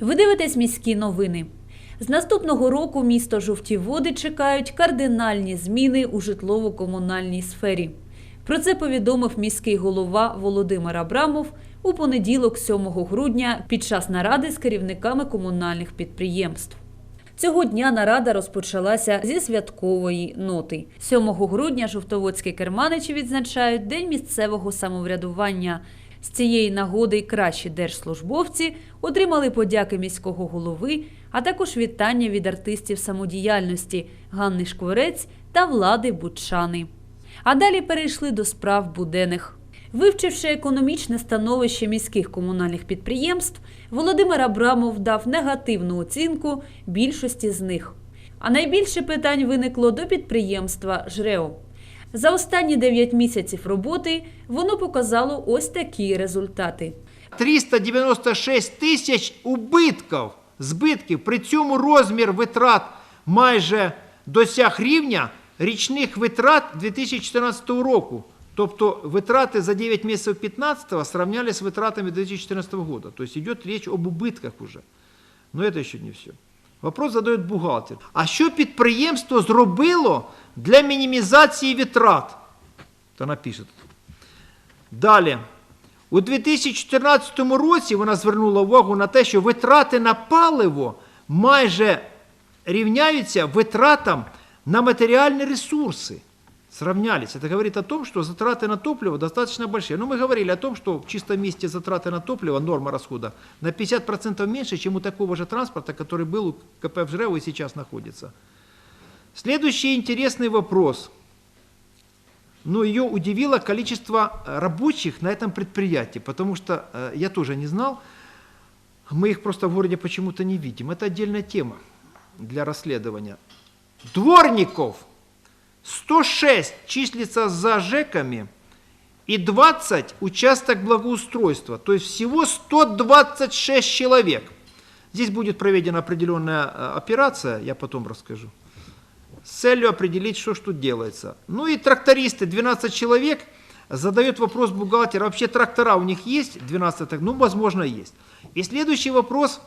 Ви дивитесь міські новини. З наступного року місто Жовті Води чекають кардинальні зміни у житлово-комунальній сфері. Про це повідомив міський голова Володимир Абрамов у понеділок, 7 грудня, під час наради з керівниками комунальних підприємств. Цього дня нарада розпочалася зі святкової ноти. 7 грудня жовтоводські керманичі відзначають День місцевого самоврядування. З цієї нагоди й кращі держслужбовці отримали подяки міського голови, а також вітання від артистів самодіяльності Ганни Шкворець та влади Бучани. А далі перейшли до справ буденних. Вивчивши економічне становище міських комунальних підприємств, Володимир Абрамов дав негативну оцінку більшості з них. А найбільше питань виникло до підприємства ЖРЕО. За останні 9 місяців роботи воно показало ось такі результати. 396 тисяч убитків, збитків. При цьому розмір витрат майже досяг рівня річних витрат 2014 року. Тобто витрати за 9 місяців 2015 сравнялись з витратами 2014 года. То есть идет речь об убытках уже. Но это ще не все. Вопрос задає бухгалтер. А що підприємство зробило для мінімізації витрат? Та напише. Далі. У 2014 році вона звернула увагу на те, що витрати на паливо майже рівняються витратам на матеріальні ресурсы. Сравнялись. Это говорит о том, что затраты на топливо достаточно большие. Но мы говорили о том, что в чистом месте затраты на топливо, норма расхода, на 50% меньше, чем у такого же транспорта, который был у КП в и сейчас находится. Следующий интересный вопрос. Но ее удивило количество э, рабочих на этом предприятии, потому что э, я тоже не знал, мы их просто в городе почему-то не видим. Это отдельная тема для расследования. Дворников 106 числится за ЖЭКами и 20 участок благоустройства. То есть всего 126 человек. Здесь будет проведена определенная э, операция, я потом расскажу, с целью определить, что тут делается. Ну и трактористы, 12 человек, задает вопрос бухгалтер, вообще трактора у них есть, 12 так, ну возможно есть. И следующий вопрос,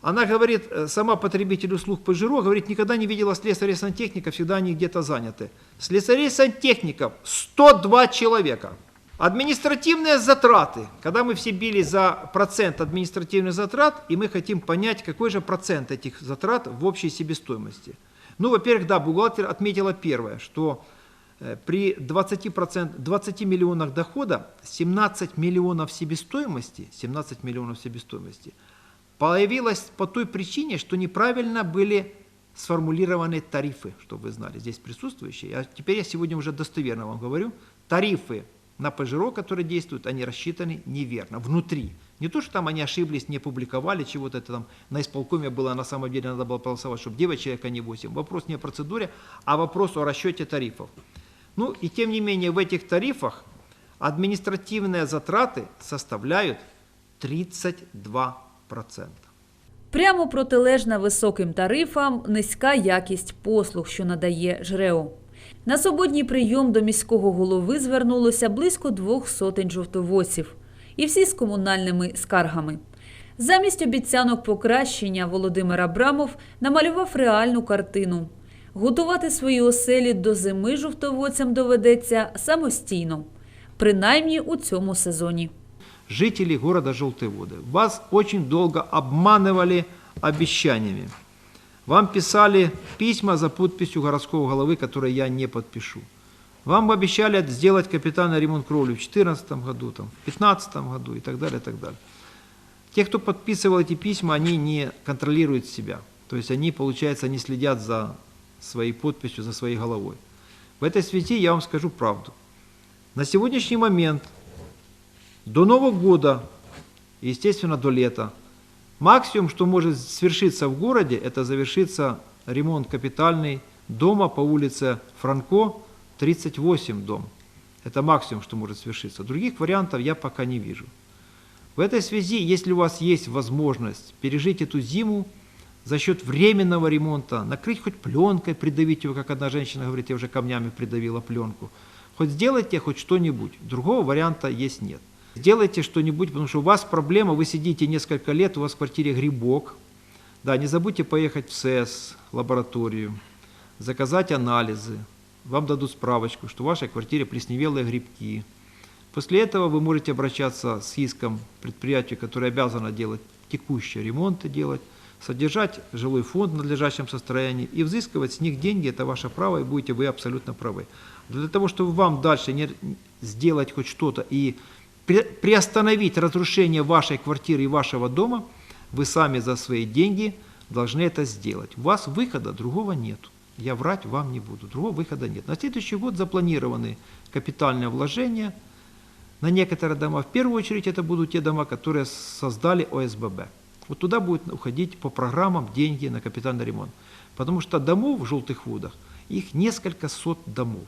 она говорит, э, сама потребитель услуг Пежиро, говорит, никогда не видела слесарей сантехника, всегда они где-то заняты. Слесарей сантехников 102 человека. Административные затраты. Когда мы все били за процент административных затрат, и мы хотим понять, какой же процент этих затрат в общей себестоимости. Ну, во-первых, да, бухгалтер отметила первое, что э, при 20%, 20 миллионах дохода 17 миллионов себестоимости, 17 миллионов себестоимости появилось по той причине, что неправильно были сформулированы тарифы, чтобы вы знали, здесь присутствующие. А теперь я сегодня уже достоверно вам говорю, тарифы на Пежиро, которые действуют, они рассчитаны неверно, внутри. Не то, что там они ошиблись, не публиковали чего-то, это там на исполкоме было, на самом деле надо было голосовать, чтобы 9 человек, а не 8. Вопрос не о процедуре, а вопрос о расчете тарифов. Ну и тем не менее в этих тарифах административные затраты составляют 32%. Прямо протилежна високим тарифам низька якість послуг, що надає ЖРЕО. На суботній прийом до міського голови звернулося близько двох сотень жовтоводців. І всі з комунальними скаргами. Замість обіцянок покращення Володимир Абрамов намалював реальну картину. Готувати свої оселі до зими жовтоводцям доведеться самостійно, принаймні у цьому сезоні. Жители города Желтые Воды. Вас очень долго обманывали обещаниями. Вам писали письма за подписью городского головы, которые я не подпишу. Вам обещали сделать капитальный ремонт кровли в 2014 году, там, в 2015 году и так далее, и так далее. Те, кто подписывал эти письма, они не контролируют себя. То есть они, получается, не следят за своей подписью, за своей головой. В этой связи я вам скажу правду. На сегодняшний момент до Нового года, естественно, до лета. Максимум, что может свершиться в городе, это завершится ремонт капитальный дома по улице Франко, 38 дом. Это максимум, что может свершиться. Других вариантов я пока не вижу. В этой связи, если у вас есть возможность пережить эту зиму за счет временного ремонта, накрыть хоть пленкой, придавить его, как одна женщина говорит, я уже камнями придавила пленку, хоть сделайте хоть что-нибудь. Другого варианта есть нет. Сделайте что-нибудь, потому что у вас проблема, вы сидите несколько лет, у вас в квартире грибок. Да, не забудьте поехать в СЭС, лабораторию, заказать анализы. Вам дадут справочку, что в вашей квартире плесневелые грибки. После этого вы можете обращаться с иском предприятию, которое обязано делать текущие ремонты делать, содержать жилой фонд в надлежащем состоянии и взыскивать с них деньги, это ваше право, и будете вы абсолютно правы. Для того, чтобы вам дальше не сделать хоть что-то и приостановить разрушение вашей квартиры и вашего дома, вы сами за свои деньги должны это сделать. У вас выхода другого нет. Я врать вам не буду. Другого выхода нет. На следующий год запланированы капитальные вложения на некоторые дома. В первую очередь это будут те дома, которые создали ОСББ. Вот туда будут уходить по программам деньги на капитальный ремонт. Потому что домов в желтых водах, их несколько сот домов.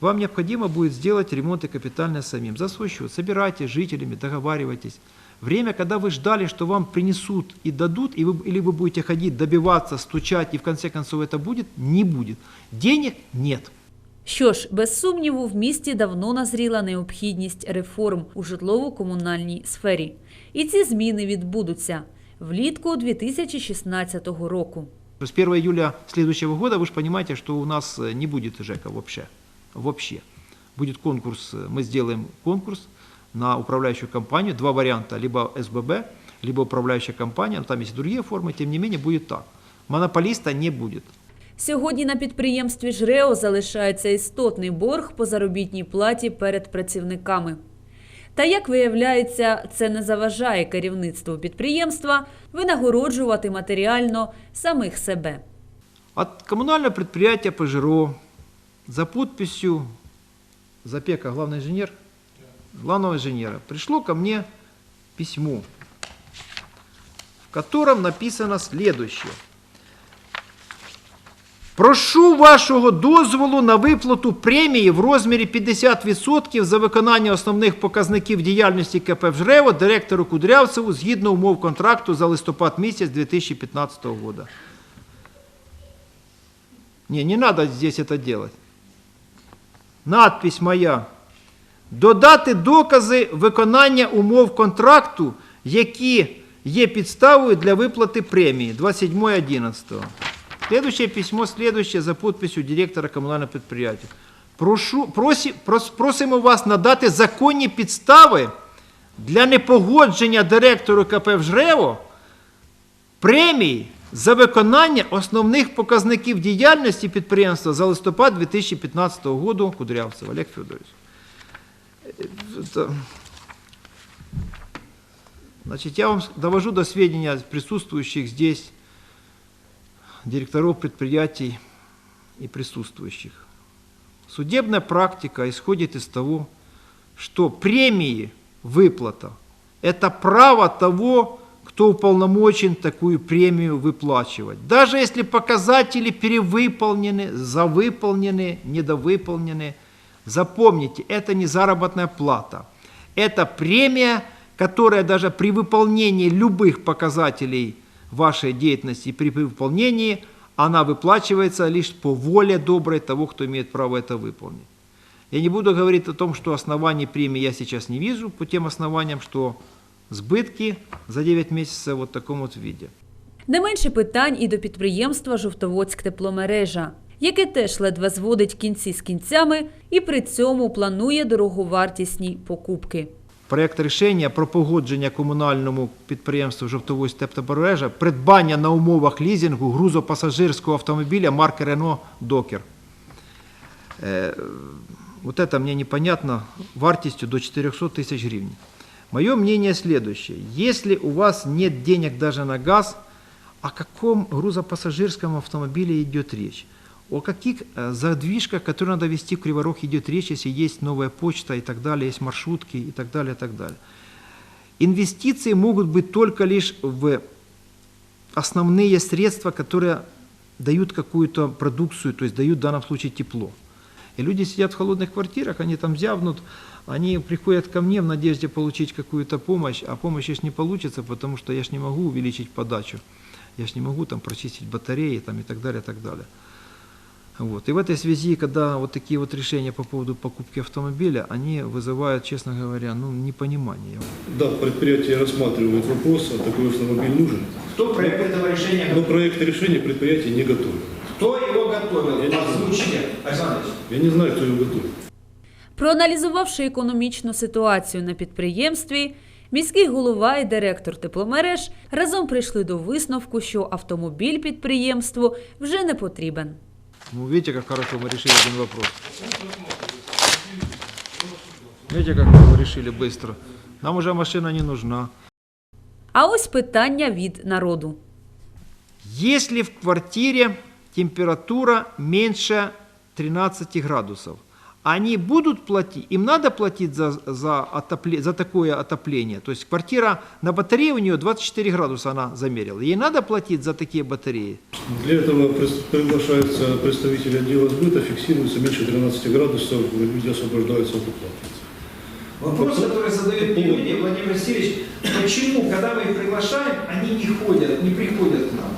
Вам необходимо будет сделать ремонт и капитальное самим. За свой счет. Собирайте с жителями, договаривайтесь. Время, когда вы ждали, что вам принесут и дадут, и вы, или вы будете ходить, добиваться, стучать, и в конце концов это будет, не будет. Денег нет. Що ж, без сумніву, в місті давно назріла необхідність реформ у житлово-комунальній сфері. І ці зміни відбудуться влітку 2016 року. С 1 июля следующего года вы же понимаете, что у нас э, не будет ЖЭКа вообще. Вообще. Будет конкурс, э, мы сделаем конкурс на управляющую компанию, два варианта, либо СББ, либо управляющая компания, но там есть и другие формы, тем не менее будет так. Монополиста не будет. Сьогодні на підприємстві ЖРЕО залишається істотний борг по заробітній платі перед працівниками. Та як виявляється, це не заважає керівництву підприємства винагороджувати матеріально самих себе. От коммунального предприятия ПЖРО за подписью Запека, главный инженер, главного инженера, пришло ко мне письмо, в котором написано следующее. Прошу вашого дозволу на виплату премії в розмірі 50% за виконання основних показників діяльності КП «Жрево» директору Кудрявцеву згідно умов контракту за листопад місяць 2015 року. Не, не надо здесь это делать. Надпись моя. Додати докази виконання умов контракту, які є підставою для виплати премії 27.11. Следующее письмо, следующее за подписью директора комунального підприємства. Прошу, просі, прос, просимо вас надати законні підстави для непогодження директору КП «Жрево» премії за виконання основних показників діяльності підприємства за листопад 2015 року Кудрявцев Олег Федорович. Е, Значит, я вам довожу до сведения присутствующих здесь директоров предприятий и присутствующих. Судебная практика исходит из того, что премии, выплата – это право того, кто уполномочен такую премию выплачивать. Даже если показатели перевыполнены, завыполнены, недовыполнены, запомните, это не заработная плата. Это премия, которая даже при выполнении любых показателей вашей деятельности, при выполнении, она выплачивается лишь по воле доброй того, кто имеет право это выполнить. Я не буду говорить о том, что оснований премии я сейчас не вижу, по тем основаниям, что сбытки за 9 месяцев вот в таком вот виде. Не менше питань і до підприємства Жовтоводськ тепломережа, яке теж ледве зводить кінці з кінцями і при цьому планує дороговартісні покупки. Проєкт рішення про погодження комунальному підприємству «Жовтоводськ тепломережа придбання на умовах лізингу грузопасажирського автомобіля марки Renault Docker. Э, вот это мне непонятно вартостью до 400 тысяч гривен. Мое мнение следующее. Если у вас нет денег даже на газ, о каком грузопассажирском автомобиле идет речь? О каких э, задвижках, которые надо вести в Криворог, идет речь, если есть новая почта и так далее, есть маршрутки и так далее, и так далее. Инвестиции могут быть только лишь в основные средства, которые дают какую-то продукцию, то есть дают в данном случае тепло. И люди сидят в холодных квартирах, они там зявнут, они приходят ко мне в надежде получить какую-то помощь, а помощь ж не получится, потому что я ж не могу увеличить подачу, я ж не могу там прочистить батареи там, и так далее, и так далее. Вот. И в этой связи, когда вот такие вот решения по поводу покупки автомобиля, они вызывают, честно говоря, ну, непонимание. Да, предприятие рассматривает вопрос, а такой автомобиль нужен. Кто проект этого решения Но готовил? проект решения предприятие не готовит. Кто его готовил? Я не знаю. Озвучьте, Александр Ильич. Я не знаю, кто его готовит. Проаналізувавши економічну ситуацію на підприємстві, міський голова і директор тепломереж разом прийшли до висновку, що автомобіль підприємству вже не потрібен. Ну, видите, как хорошо мы решили один вопрос. Видите, как мы его решили быстро. Нам уже машина не нужна. А ось питання від народу. Если в квартире температура меньше 13 градусов, они будут платить, им надо платить за, за, отопле- за такое отопление. То есть квартира на батарее у нее 24 градуса она замерила. Ей надо платить за такие батареи. Для этого приглашаются представители отдела сбыта, фиксируется меньше 13 градусов, люди освобождаются от уплаты. Вопрос, который задают мне люди, Владимир Васильевич, почему, когда мы их приглашаем, они не ходят, не приходят к нам?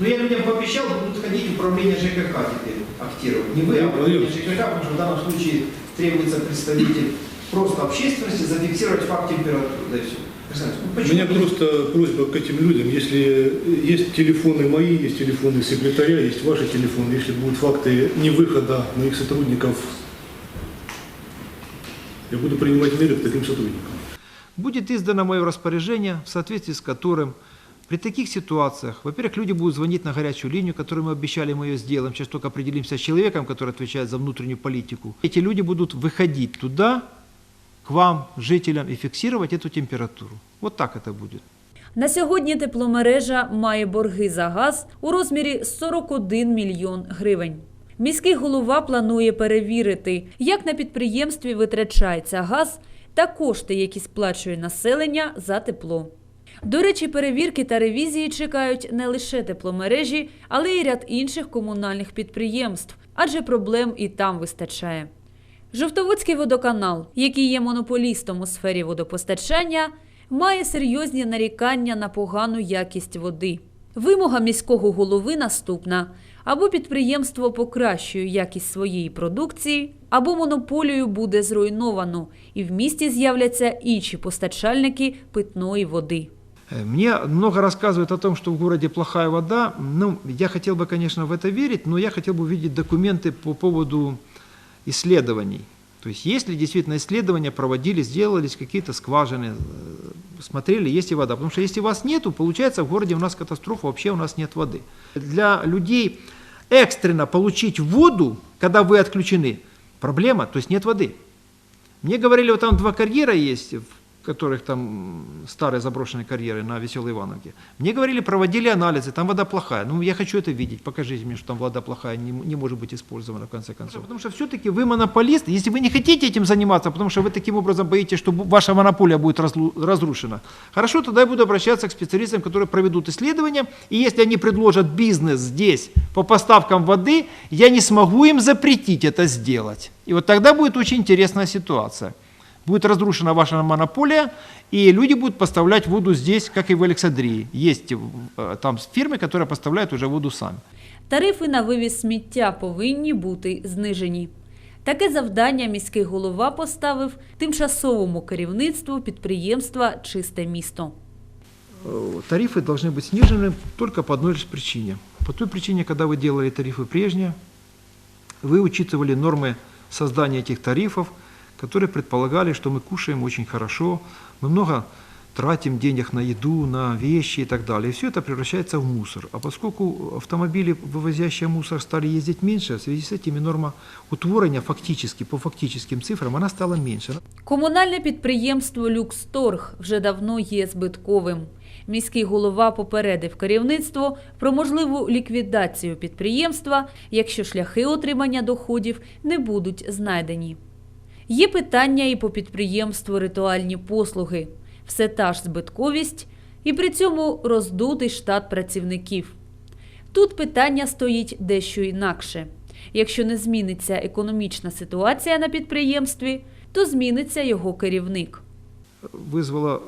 Ну, я людям пообещал, будут ходить в управление ЖКХ теперь актировать. Не вы, а управление ЖКХ, потому что в данном случае требуется представитель просто общественности зафиксировать факт температуры. Да и все. Ну У меня просто просьба к этим людям, если есть телефоны мои, есть телефоны секретаря, есть ваши телефоны, если будут факты невыхода моих сотрудников, я буду принимать меры к таким сотрудникам. Будет издано мое распоряжение, в соответствии с которым при таких ситуациях, во-первых, люди будут звонить на горячую линию, которую мы обещали, мы ее сделаем. Сейчас только определимся с человеком, который отвечает за внутреннюю политику. Эти люди будут выходить туда, к вам, жителям, и фиксировать эту температуру. Вот так это будет. На сьогодні тепломережа має борги за газ у розмірі 41 мільйон гривень. Міський голова планує перевірити, як на підприємстві витрачається газ та кошти, які сплачує населення за тепло. До речі, перевірки та ревізії чекають не лише тепломережі, але й ряд інших комунальних підприємств, адже проблем і там вистачає. Жовтоводський водоканал, який є монополістом у сфері водопостачання, має серйозні нарікання на погану якість води. Вимога міського голови наступна: або підприємство покращує якість своєї продукції, або монополію буде зруйновано, і в місті з'являться інші постачальники питної води. Мне много рассказывают о том, что в городе плохая вода. Ну, я хотел бы, конечно, в это верить, но я хотел бы увидеть документы по поводу исследований. То есть, если действительно исследования проводились, делались какие-то скважины, э, смотрели, есть ли вода. Потому что если вас нету, получается в городе у нас катастрофа, вообще у нас нет воды. Для людей экстренно получить воду, когда вы отключены, проблема, то есть нет воды. Мне говорили, вот там два карьера есть, которых там старые заброшенные карьеры на Веселой Ивановке. Мне говорили, проводили анализы, там вода плохая. Ну, я хочу это видеть, покажите мне, что там вода плохая, не, не может быть использована в конце концов. Потому что все-таки вы монополист, если вы не хотите этим заниматься, потому что вы таким образом боитесь, что ваша монополия будет разрушена, хорошо, тогда я буду обращаться к специалистам, которые проведут исследования, и если они предложат бизнес здесь по поставкам воды, я не смогу им запретить это сделать. И вот тогда будет очень интересная ситуация будет разрушена ваша монополия, и люди будут поставлять воду здесь, как и в Александрии. Есть э, там фирмы, которые поставляют уже воду сами. Тарифи на вивіз сміття повинні бути знижені. Таке завдання міський голова поставив тимчасовому керівництву підприємства Чисте місто. Э, Тарифы должны быть снижены только по одной лишь причине. По той причине, когда вы делали тарифы прежние, вы учитывали нормы создания этих тарифов, которые предполагали, что мы кушаем очень хорошо, мы много тратим денег на еду, на вещи и так далее. И все это превращается в мусор. А поскольку автомобили, вывозящие мусор, стали ездить меньше, в связи с этим и норма утворения фактически, по фактическим цифрам, она стала меньше. Комунальне підприємство Люксторг вже давно є збитковим. Міський голова попередив керівництво про можливу ліквідацію підприємства, якщо шляхи отримання доходів не будуть знайдені. Є питання і по підприємству ритуальні послуги. Все та ж збитковість і при цьому роздутий штат працівників. Тут питання стоїть дещо інакше. Якщо не зміниться економічна ситуація на підприємстві, то зміниться його керівник. Вызвало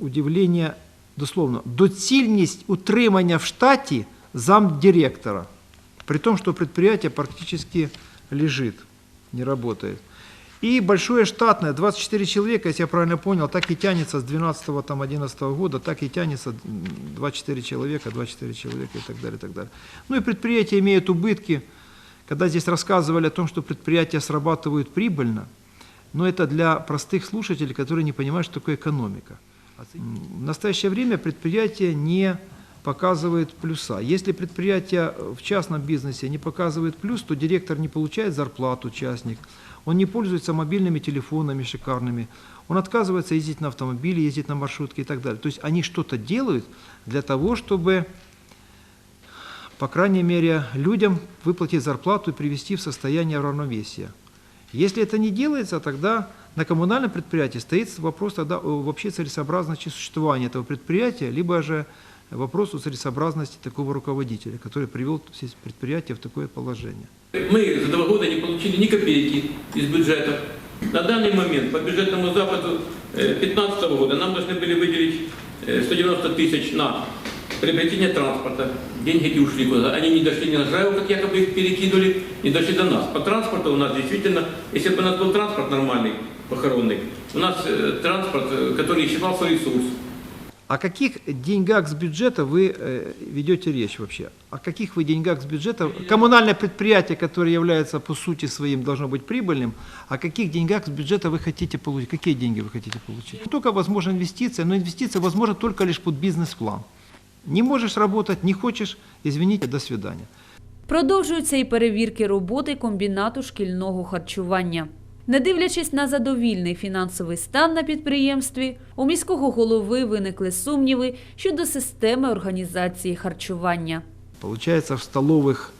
удивление, дословно, доцільність утримання в штаті замдиректора. При том, что предприятие практически лежит, не работает. И большое штатное, 24 человека, если я правильно понял, так и тянется с 12-11 года, так и тянется м, 24 человека, 24 человека и так далее, и так далее. Ну и предприятия имеют убытки. Когда здесь рассказывали о том, что предприятия срабатывают прибыльно, но это для простых слушателей, которые не понимают, что такое экономика. В настоящее время предприятие не показывает плюса. Если предприятие в частном бизнесе не показывает плюс, то директор не получает зарплату, участник, он не пользуется мобильными телефонами шикарными, он отказывается ездить на автомобиле, ездить на маршрутке и так далее. То есть они что-то делают для того, чтобы, по крайней мере, людям выплатить зарплату и привести в состояние равновесия. Если это не делается, тогда на коммунальном предприятии стоит вопрос тогда о вообще целесообразности существования этого предприятия, либо же вопрос о целесообразности такого руководителя, который привел предприятие в такое положение. Мы за два года не получили ни копейки из бюджета. На данный момент по бюджетному западу 2015 года нам должны были выделить э, 190 тысяч на приобретение транспорта. Деньги эти ушли куда? Они не дошли ни на Жраева, как якобы их перекидывали, не дошли до нас. По транспорту у нас действительно, если бы у нас был транспорт нормальный, похоронный, у нас э, транспорт, э, который исчерпал свой ресурс. О каких деньгах с бюджета вы э, ведете речь вообще? О каких вы деньгах с бюджета? Коммунальное предприятие, которое является по сути своим, должно быть прибыльным. О каких деньгах с бюджета вы хотите получить? Какие деньги вы хотите получить? Только возможна инвестиция, но инвестиция возможна только лишь под бизнес-план. Не можешь работать, не хочешь, извините, до свидания. Продовжуються і перевірки роботи комбінату шкільного харчування. Не дивлячись на задовільний фінансовий стан на підприємстві, у міського голови виникли сумніви щодо системи організації харчування. Получается, в столовых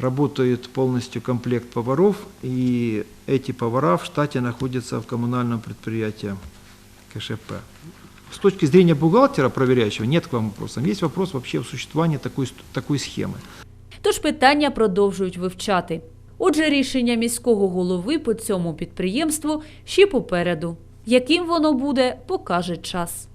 работает полностью комплект поваров, и эти повара в штате находятся в коммунальном предприятии КШП. С точки зрения бухгалтера, проверяющего, нет к вам вопросов. Есть вопрос вообще в существовании такой, ст- такой схемы. Тож питання продовжують вивчати. Отже, рішення міського голови по цьому підприємству ще попереду. Яким воно буде, покаже час.